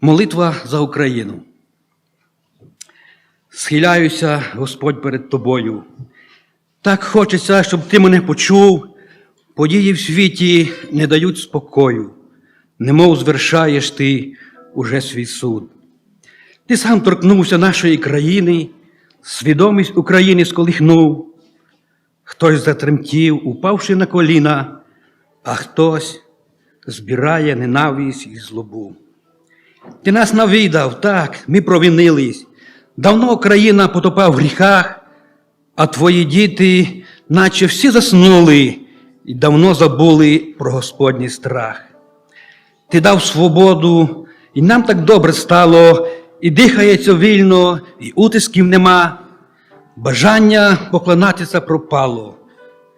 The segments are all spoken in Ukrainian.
Молитва за Україну. Схиляюся, Господь, перед Тобою. Так хочеться, щоб Ти мене почув. Події в світі не дають спокою, немов звершаєш ти уже свій суд. Ти сам торкнувся нашої країни, свідомість України сколихнув. Хтось затремтів, упавши на коліна, а хтось збирає ненависть і злобу. Ти нас навідав, так, ми провинились. Давно країна потопав в гріхах, а твої діти, наче всі заснули і давно забули про Господній страх. Ти дав свободу, і нам так добре стало, і дихається вільно, і утисків нема. Бажання поклонатися пропало,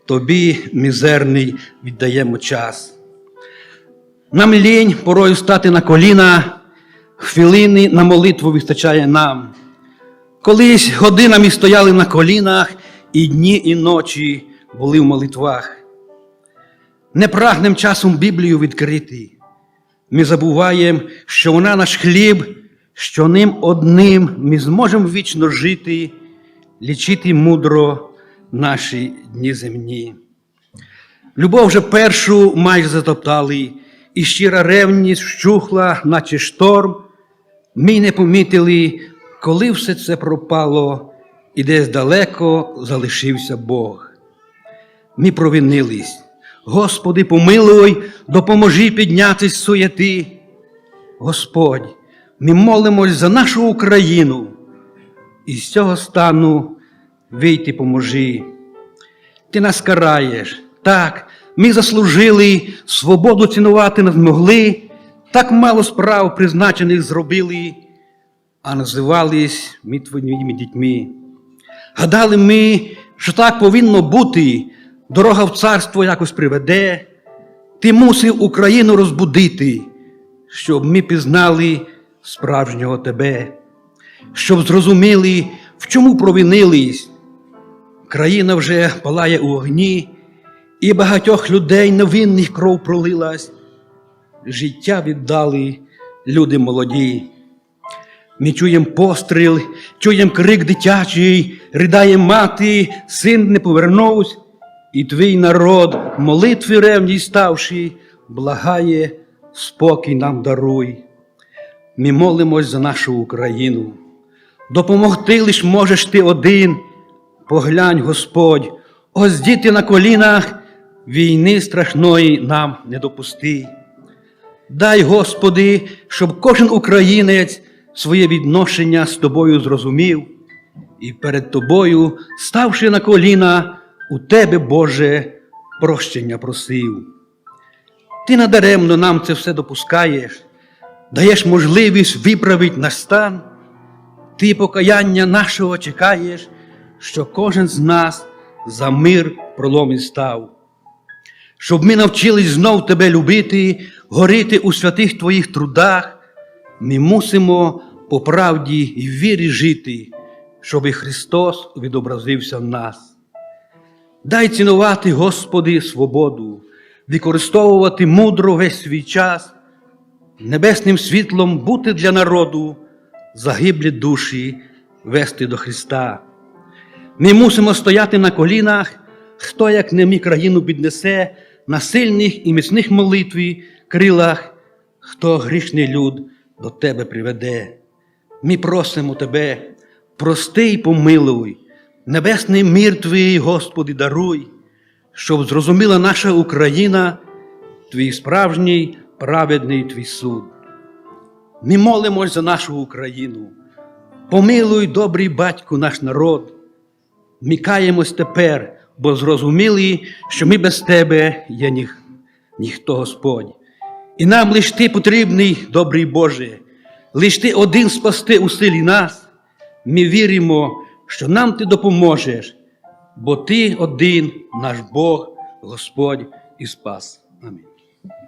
тобі, мізерний, віддаємо час. Нам лінь порою стати на коліна, хвилини на молитву вистачає нам. Колись годинами стояли на колінах, і дні, і ночі були в молитвах. Не прагнем часом Біблію відкрити. Ми забуваємо, що вона наш хліб, що ним одним ми зможемо вічно жити, лічити мудро наші дні земні. Любов вже першу майже затоптали, і щира ревність вщухла, наче шторм. Ми не помітили, коли все це пропало, і десь далеко залишився Бог. Ми провинились. Господи, помилуй, допоможи піднятись суєти. Господь, ми молимось за нашу Україну, і з цього стану вийти поможи. Ти нас караєш, так, ми заслужили, свободу цінувати не змогли, так мало справ призначених зробили, а називались ми твоїми дітьми. Гадали ми, що так повинно бути, дорога в царство якось приведе, ти мусив Україну розбудити, щоб ми пізнали справжнього тебе, щоб зрозуміли, в чому провинились. Країна вже палає у огні, і багатьох людей невинних кров пролилась. Життя віддали люди молоді. Ми чуємо постріл, чуємо крик дитячий, ридає мати, син не повернувся, і твій народ, молитви ревній ставши, благає, спокій нам даруй. Ми молимось за нашу Україну. Допомогти лиш можеш ти один. Поглянь, Господь, ось діти на колінах, війни страшної нам не допусти. Дай, Господи, щоб кожен українець своє відношення з тобою зрозумів і перед тобою, ставши на коліна, у тебе, Боже, прощення просив. Ти надаремно нам це все допускаєш, даєш можливість виправити наш стан, ти покаяння нашого чекаєш, що кожен з нас за мир проломі став щоб ми навчились знов тебе любити, горити у святих Твоїх трудах, ми мусимо по правді і вірі жити, щоб Христос відобразився в нас. Дай цінувати, Господи, свободу, використовувати мудро весь свій час, небесним світлом бути для народу, загиблі душі вести до Христа. Ми мусимо стояти на колінах, хто, як не ми країну піднесе на сильних і міцних молитві крилах, хто грішний люд до тебе приведе. Ми просимо Тебе, прости й помилуй, небесний мир Твій, Господи, даруй, щоб зрозуміла наша Україна, Твій справжній праведний Твій суд. Ми молимось за нашу Україну. Помилуй, добрий батьку, наш народ. Ми каємось тепер, бо зрозуміли, що ми без тебе є ніх, ніхто Господь. І нам лиш ти потрібний, добрий Боже, лиш ти один спасти у силі нас. Ми віримо, що нам ти допоможеш, бо ти один, наш Бог, Господь і Спас. Амінь.